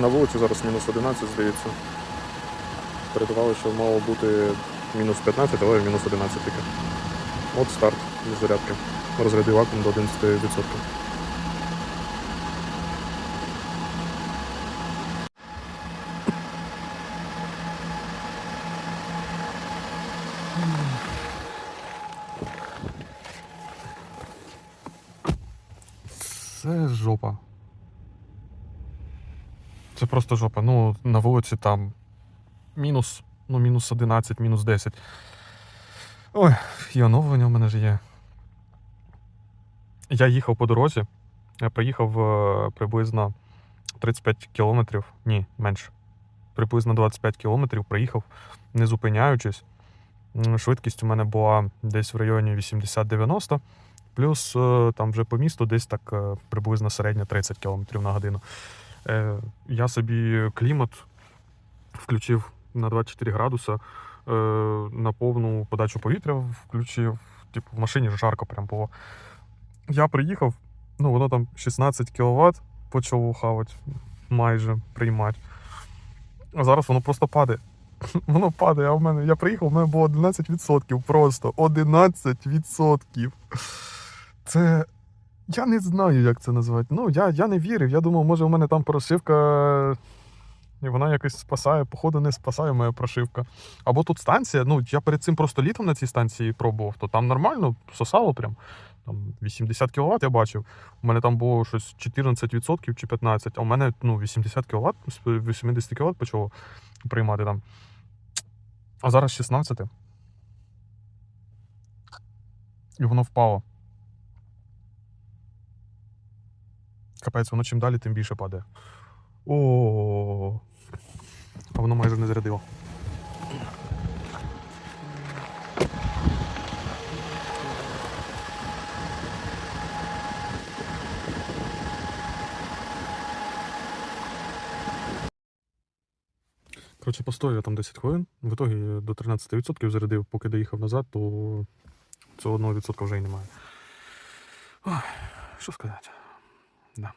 На вулиці зараз мінус 11, здається. Передавали, що мало бути мінус 15, але мінус 11 тільки. От старт від зарядки. Розрядив акум до 11%. Це жопа. Це просто жопа. Ну, на вулиці там мінус, ну, мінус 11, мінус 10. Ой, і оновлення в мене ж є. Я їхав по дорозі. Я проїхав е, приблизно 35 кілометрів. Ні, менше. Приблизно 25 кілометрів проїхав, не зупиняючись. Швидкість у мене була десь в районі 80-90. Плюс е, там вже по місту десь так е, приблизно середня 30 км на годину. Е, Я собі клімат включив на 24 градуса, е, на повну подачу повітря включив. Типу, в машині жарко прям було. Я приїхав, ну воно там 16 кВт почало хавати, майже приймати. А зараз воно просто падає. Воно падає, а в мене я приїхав, в мене було 11%. Просто 11%. Це. Я не знаю, як це назвати. Ну, я, я не вірив. Я думав, може, у мене там прошивка. І вона якось спасає, походу, не спасає моя прошивка. Або тут станція. Ну, я перед цим просто літом на цій станції пробував, то там нормально, сосало прям. Там 80 кВт я бачив. У мене там було щось 14% чи 15%, а у мене ну, 80 кВт, 80 кВт почало приймати там. А зараз 16. І воно впало. Капець, воно чим далі, тим більше падає. О. А воно майже не зарядило. Коротше, постояв я там 10 хвилин. В ітогі до 13% зарядив, поки доїхав назад, то цього 1% вже й немає. Ой, що сказати. Да.